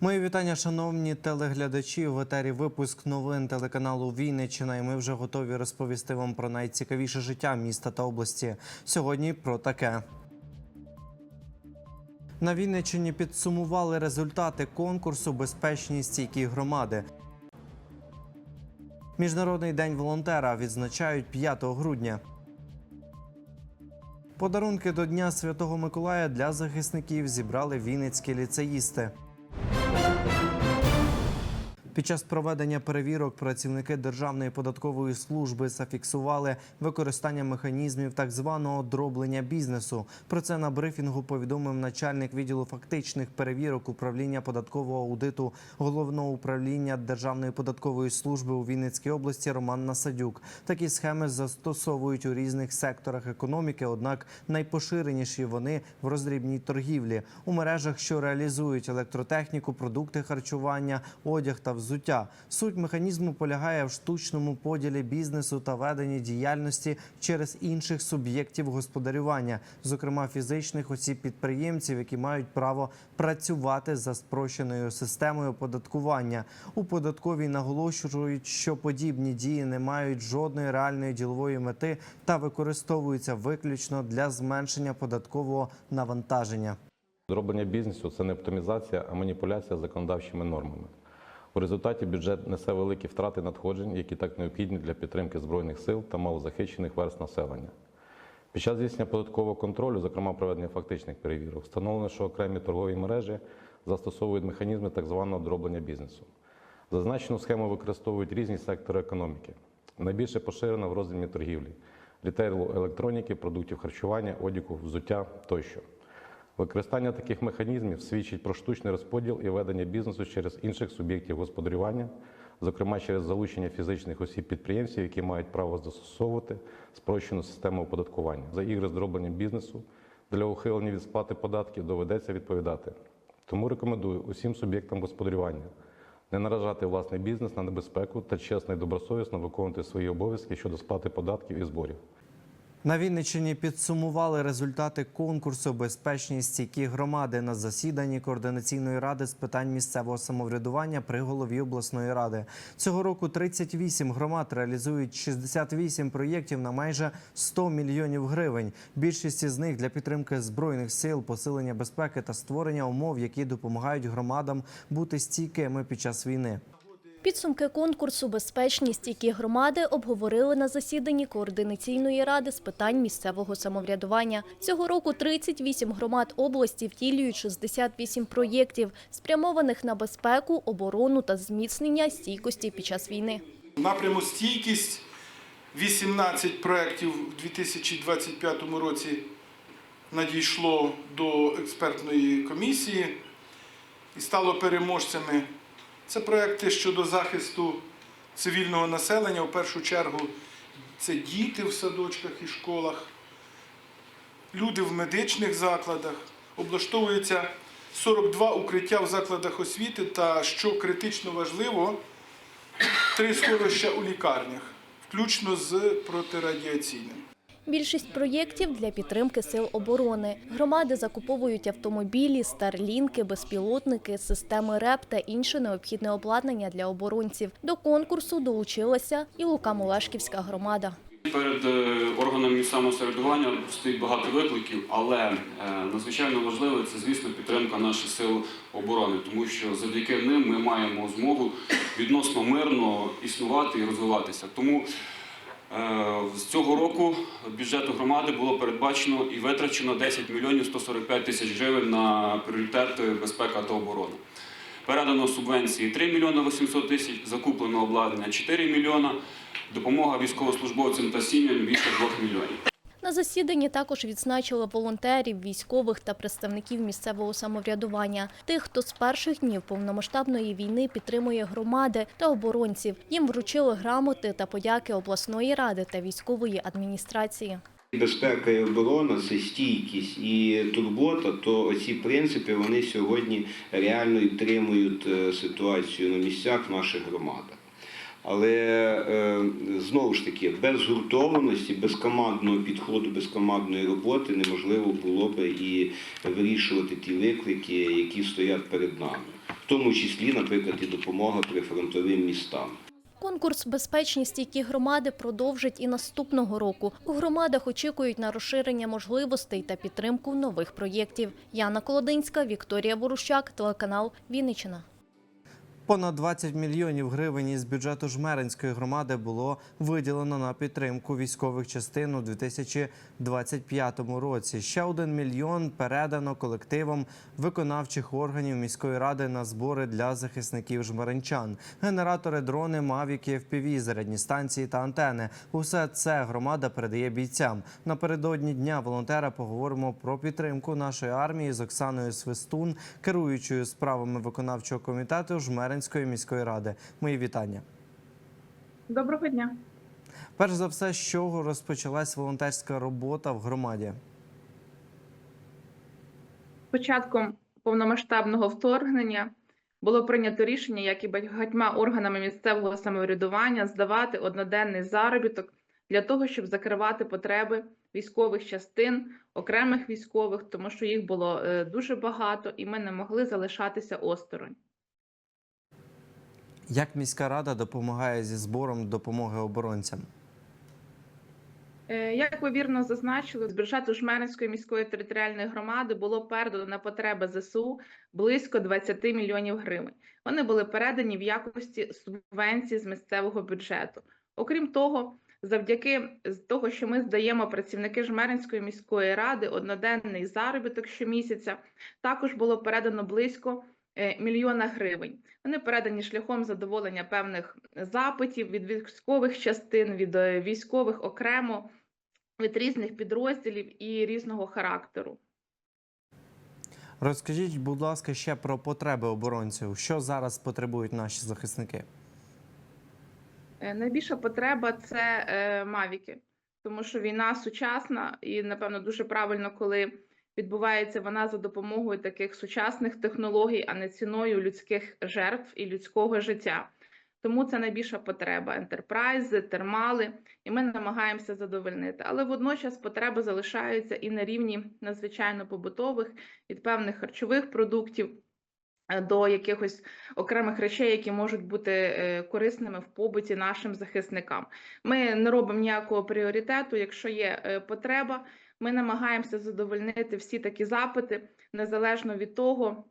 Мої вітання, шановні телеглядачі. В етері випуск новин телеканалу Вінниччина. І ми вже готові розповісти вам про найцікавіше життя міста та області. Сьогодні про таке. На Вінниччині підсумували результати конкурсу Безпечні стійкі громади. Міжнародний день волонтера відзначають 5 грудня. Подарунки до Дня Святого Миколая для захисників зібрали вінницькі ліцеїсти. Під час проведення перевірок працівники Державної податкової служби зафіксували використання механізмів так званого дроблення бізнесу. Про це на брифінгу повідомив начальник відділу фактичних перевірок управління податкового аудиту головного управління Державної податкової служби у Вінницькій області Роман Насадюк. Такі схеми застосовують у різних секторах економіки, однак найпоширеніші вони в роздрібній торгівлі у мережах, що реалізують електротехніку, продукти харчування, одяг та взуття. Суть механізму полягає в штучному поділі бізнесу та веденні діяльності через інших суб'єктів господарювання, зокрема фізичних осіб-підприємців, які мають право працювати за спрощеною системою оподаткування. У податковій наголошують, що подібні дії не мають жодної реальної ділової мети та використовуються виключно для зменшення податкового навантаження. Зроблення бізнесу це не оптимізація, а маніпуляція законодавчими нормами. У результаті бюджет несе великі втрати надходжень, які так необхідні для підтримки збройних сил та малозахищених верст населення. Під час здійснення податкового контролю, зокрема проведення фактичних перевірок, встановлено, що окремі торгові мережі застосовують механізми так званого дроблення бізнесу. Зазначену схему використовують різні сектори економіки. Найбільше поширена в розділі торгівлі, рітейлу електроніки, продуктів харчування, одягу, взуття тощо. Використання таких механізмів свідчить про штучний розподіл і ведення бізнесу через інших суб'єктів господарювання, зокрема через залучення фізичних осіб-підприємців, які мають право застосовувати спрощену систему оподаткування. За ігри з дробленням бізнесу для ухилення від сплати податків доведеться відповідати. Тому рекомендую усім суб'єктам господарювання не наражати власний бізнес на небезпеку та чесно і добросовісно виконувати свої обов'язки щодо сплати податків і зборів. На Вінниччині підсумували результати конкурсу Безпечні стійкі громади на засіданні координаційної ради з питань місцевого самоврядування при голові обласної ради. Цього року 38 громад реалізують 68 проєктів на майже 100 мільйонів гривень. Більшість із них для підтримки збройних сил, посилення безпеки та створення умов, які допомагають громадам бути стійкими під час війни. Підсумки конкурсу «Безпечні стійкі громади» обговорили на засіданні Координаційної ради з питань місцевого самоврядування. Цього року 38 громад області втілюють 68 проєктів, спрямованих на безпеку, оборону та зміцнення стійкості під час війни. Напряму стійкість 18 проєктів у 2025 році надійшло до експертної комісії і стало переможцями. Це проекти щодо захисту цивільного населення. У першу чергу це діти в садочках і школах, люди в медичних закладах. Облаштовується 42 укриття в закладах освіти та, що критично важливо, три сховища у лікарнях, включно з протирадіаційним. Більшість проєктів для підтримки сил оборони. Громади закуповують автомобілі, старлінки, безпілотники, системи РЕП та інше необхідне обладнання для оборонців. До конкурсу долучилася і Лука-Мулешківська громада. Перед е, органами місцевого самоврядування стоїть багато викликів, але е, надзвичайно важливо це, звісно, підтримка наших сил оборони, тому що завдяки ним ми маємо змогу відносно мирно існувати і розвиватися. Тому з цього року бюджету громади було передбачено і витрачено 10 мільйонів 145 тисяч гривень на пріоритети безпека та оборони. Передано субвенції 3 мільйони 800 тисяч, закуплено обладнання 4 мільйона, допомога військовослужбовцям та сім'ям більше 2 мільйонів. На засіданні також відзначили волонтерів, військових та представників місцевого самоврядування, тих, хто з перших днів повномасштабної війни підтримує громади та оборонців. Їм вручили грамоти та подяки обласної ради та військової адміністрації. Безпека і оборона це стійкість і турбота, то ці принципи вони сьогодні реально і підтримують е, ситуацію на місцях в наших громадах. Але е, знову ж таки, без згуртованості, без командного підходу, без командної роботи неможливо було би і вирішувати ті виклики, які стоять перед нами. в тому числі, наприклад, і допомога прифронтовим містам. Конкурс «Безпечні стійкі громади» продовжить і наступного року. У громадах очікують на розширення можливостей та підтримку нових проєктів. Яна Колодинська, Вікторія Ворущак, телеканал Вінниччина. Понад 20 мільйонів гривень із бюджету Жмеринської громади було виділено на підтримку військових частин у 2025 році. Ще один мільйон передано колективам виконавчих органів міської ради на збори для захисників жмеринчан. Генератори, дрони, мавіки, FPV, зарядні станції та антени. Усе це громада передає бійцям. Напередодні дня волонтера поговоримо про підтримку нашої армії з Оксаною Свистун, керуючою справами виконавчого комітету Жмеринської міської ради. Мої вітання. Доброго дня. Перш за все, з чого розпочалась волонтерська робота в громаді? Початком повномасштабного вторгнення було прийнято рішення, як і багатьма органами місцевого самоврядування, здавати одноденний заробіток для того, щоб закривати потреби військових частин, окремих військових, тому що їх було е, дуже багато, і ми не могли залишатися осторонь. Як міська рада допомагає зі збором допомоги оборонцям? Е, Як ви вірно зазначили, з бюджету Жмеринської міської територіальної громади було передано на потреби ЗСУ близько 20 мільйонів гривень. Вони були передані в якості субвенцій з місцевого бюджету. Окрім того, завдяки того, що ми здаємо працівники Жмеринської міської ради одноденний заробіток щомісяця, також було передано близько е, мільйона гривень. Вони передані шляхом задоволення певних запитів від військових частин, від е, військових окремо від різних підрозділів і різного характеру. Розкажіть, будь ласка, ще про потреби оборонців. Що зараз потребують наші захисники? Е, Найбільша потреба це е, мавіки, тому що війна сучасна і, напевно, дуже правильно, коли відбувається вона за допомогою таких сучасних технологій, а не ціною людських жертв і людського життя. Тому це найбільша потреба ентерпрайзи, термали, і ми намагаємося задовольнити. Але водночас потреби залишаються і на рівні надзвичайно побутових від певних харчових продуктів е, до якихось окремих речей, які можуть бути е, корисними в побуті нашим захисникам. Ми не робимо ніякого пріоритету. Якщо є е, потреба, ми намагаємося задовольнити всі такі запити незалежно від того.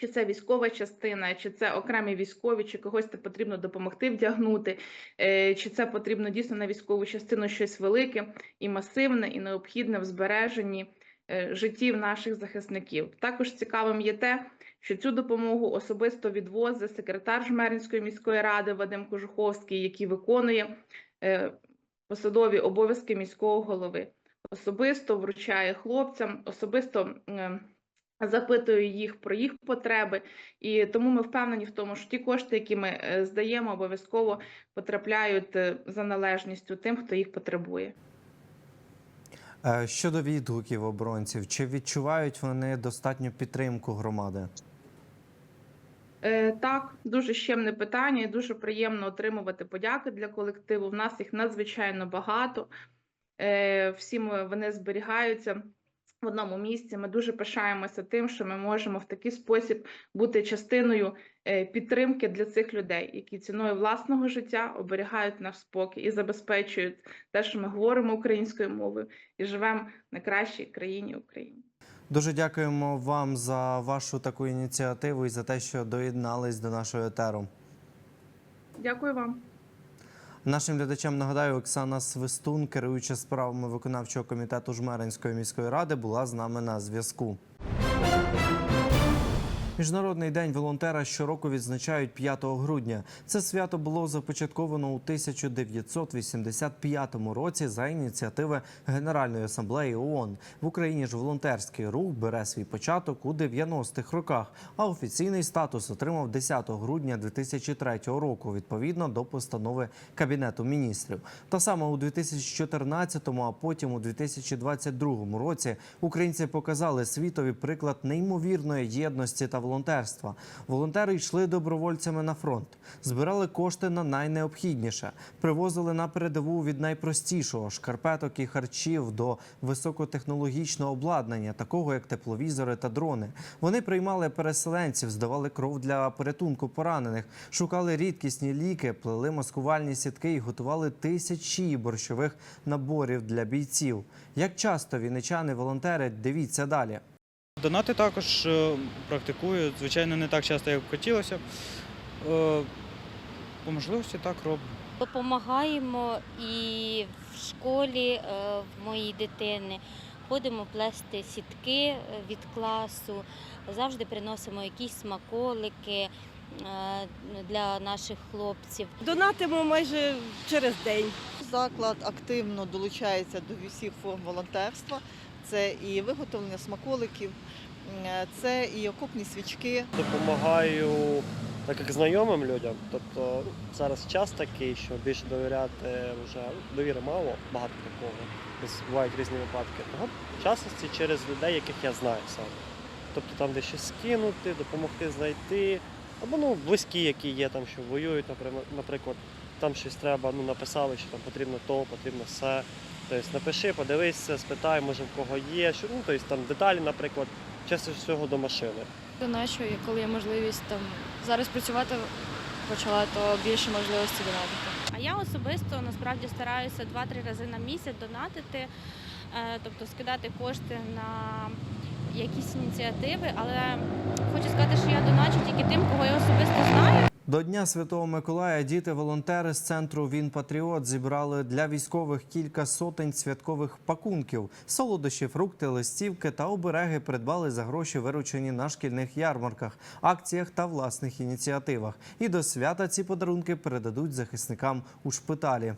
Чи це військова частина, чи це окремі військові, чи когось це потрібно допомогти вдягнути, е, чи це потрібно дійсно на військову частину щось велике і масивне, і необхідне в збереженні е, життів наших захисників. Також цікавим є те, що цю допомогу особисто відвозить секретар Жмеринської міської ради Вадим Кожуховський, який виконує е, посадові обов'язки міського голови. Особисто вручає хлопцям, особисто е, запитує їх про їх потреби, і тому ми впевнені в тому, що ті кошти, які ми е, здаємо, обов'язково потрапляють е, за належністю тим, хто їх потребує. Щодо відгуків оборонців, чи відчувають вони достатню підтримку громади? Так, дуже щемне питання, і дуже приємно отримувати подяки для колективу. В нас їх надзвичайно багато. Е, Всі вони зберігаються в одному місці. Ми дуже пишаємося тим, що ми можемо в такий спосіб бути частиною е, підтримки для цих людей, які ціною власного життя оберігають наш спокій і забезпечують те, що ми говоримо українською мовою і живемо в найкращій країні Україні. Дуже дякуємо вам за вашу таку ініціативу і за те, що доєднались до нашого етеру. Дякую вам. Нашим глядачам нагадаю, Оксана Свистун, керуюча справами виконавчого комітету Жмеринської міської ради, була з нами на зв'язку. Міжнародний день волонтера щороку відзначають 5 грудня. Це свято було започатковано у 1985 році за ініціативи Генеральної асамблеї ООН. В Україні ж волонтерський рух бере свій початок у 90-х роках, а офіційний статус отримав 10 грудня 2003 року, відповідно до постанови Кабінету міністрів. Та саме у 2014, а потім у 2022 році українці показали світові приклад неймовірної єдності та волонтерства. Волонтери йшли добровольцями на фронт, збирали кошти на найнеобхідніше, привозили на передову від найпростішого шкарпеток і харчів до високотехнологічного обладнання, такого як тепловізори та дрони. Вони приймали переселенців, здавали кров для порятунку поранених, шукали рідкісні ліки, плели маскувальні сітки і готували тисячі борщових наборів для бійців. Як часто вінничани волонтери, дивіться далі. Донати також е, практикую, звичайно, не так часто, як хотілося. б. Е, По можливості так роблю. Допомагаємо і в школі е, в моїй дитини. Ходимо плести сітки від класу, завжди приносимо якісь смаколики для наших хлопців. Донатимо майже через день. Заклад активно долучається до всіх форм волонтерства. Це і виготовлення смаколиків, це і окопні свічки. допомагаю так як знайомим людям. Тобто зараз час такий, що більше довіряти вже довіри мало, багато такого. Бувають різні випадки. Того в частності через людей, яких я знаю саме. Тобто там де щось скинути, допомогти знайти, або ну близькі, які є там, що воюють, наприклад, там щось треба, ну написали, що там потрібно то, потрібно все. Тобто напиши, подивися, спитай, може в кого є, що ну тобто там деталі, наприклад, часто всього до машини. І коли є можливість там зараз працювати почала, то більше можливості донатити. А я особисто насправді стараюся 2-3 рази на місяць донатити, е, тобто скидати кошти на якісь ініціативи, але хочу сказати, що я доначу тільки До Дня Святого Миколая діти-волонтери з центру Він Патріот зібрали для військових кілька сотень святкових пакунків. Солодощі, фрукти, листівки та обереги придбали за гроші, виручені на шкільних ярмарках, акціях та власних ініціативах. І до свята ці подарунки передадуть захисникам у шпиталі.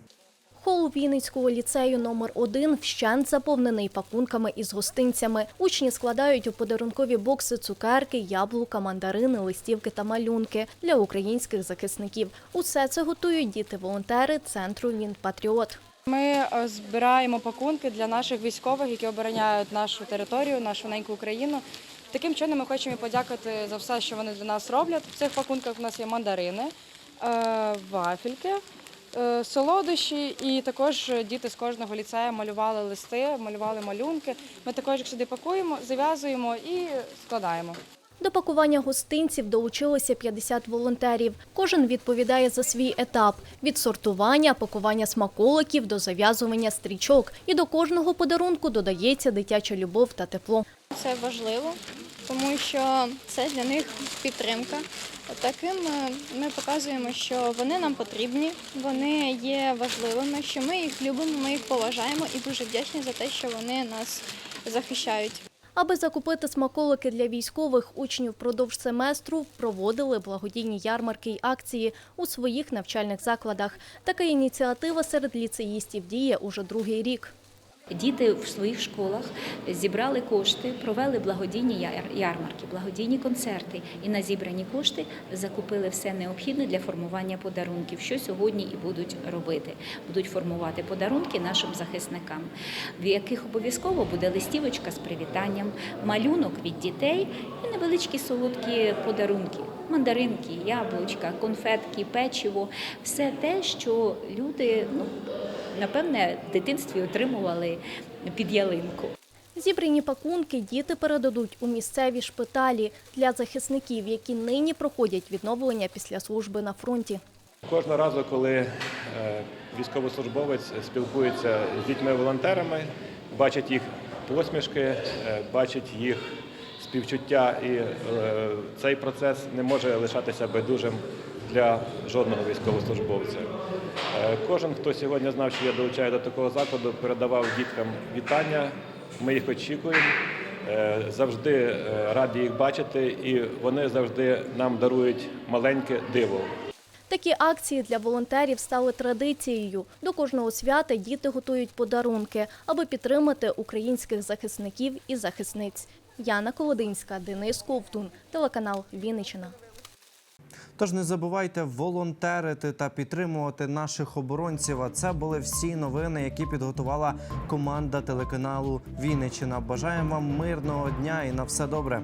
Хол Вінницького ліцею номер 1 вщент заповнений пакунками із гостинцями. Учні складають у подарункові бокси цукерки, яблука, мандарини, листівки та малюнки для українських захисників. Усе це готують діти-волонтери центру Він Патріот. Ми е, збираємо пакунки для наших військових, які обороняють нашу територію, нашу неньку Україну. Таким чином ми хочемо подякувати за все, що вони для нас роблять. В цих пакунках у нас є мандарини, е, вафельки, солодощі, і також діти з кожного ліцею малювали листи, малювали малюнки. Ми також їх сюди пакуємо, зав'язуємо і складаємо. До пакування гостинців долучилося 50 волонтерів. Кожен відповідає за свій етап – від сортування, пакування смаколиків до зав'язування стрічок. І до кожного подарунку додається дитяча любов та тепло. Це важливо, тому що це для них підтримка. Таким е, ми показуємо, що вони нам потрібні, вони є важливими, що ми їх любимо, ми їх поважаємо і дуже вдячні за те, що вони нас захищають. Аби закупити смаколики для військових, учні впродовж семестру проводили благодійні ярмарки й акції у своїх навчальних закладах. Така ініціатива серед ліцеїстів діє уже другий рік. Діти в своїх школах зібрали кошти, провели благодійні ярмарки, благодійні концерти і на зібрані кошти закупили все необхідне для формування подарунків, що сьогодні і будуть робити. Будуть формувати подарунки нашим захисникам, в яких обов'язково буде листівочка з привітанням, малюнок від дітей і невеличкі солодкі подарунки. Мандаринки, яблучка, конфетки, печиво все те, що люди ну, напевне, в дитинстві отримували під ялинку. Зібрані пакунки діти передадуть у місцеві шпиталі для захисників, які нині проходять відновлення після служби на фронті. Кожного разу, коли е, військовослужбовець спілкується з дітьми-волонтерами, бачить їх посмішки, е, бачить їх співчуття, і е, цей процес не може лишатися байдужим для жодного військовослужбовця. Е, Кожен, хто сьогодні знав, що я долучаю до такого закладу, передавав діткам вітання. Ми їх очікуємо. Е, Завжди е, раді їх бачити, і вони завжди нам дарують маленьке диво. Такі акції для волонтерів стали традицією. До кожного свята діти готують подарунки, аби підтримати українських захисників і захисниць. Яна Колодинська, Денис Ковтун, телеканал Вінниччина. Тож не забувайте волонтерити та підтримувати наших оборонців. А це були всі новини, які підготувала команда телеканалу Вінниччина. Бажаємо вам мирного дня і на все добре.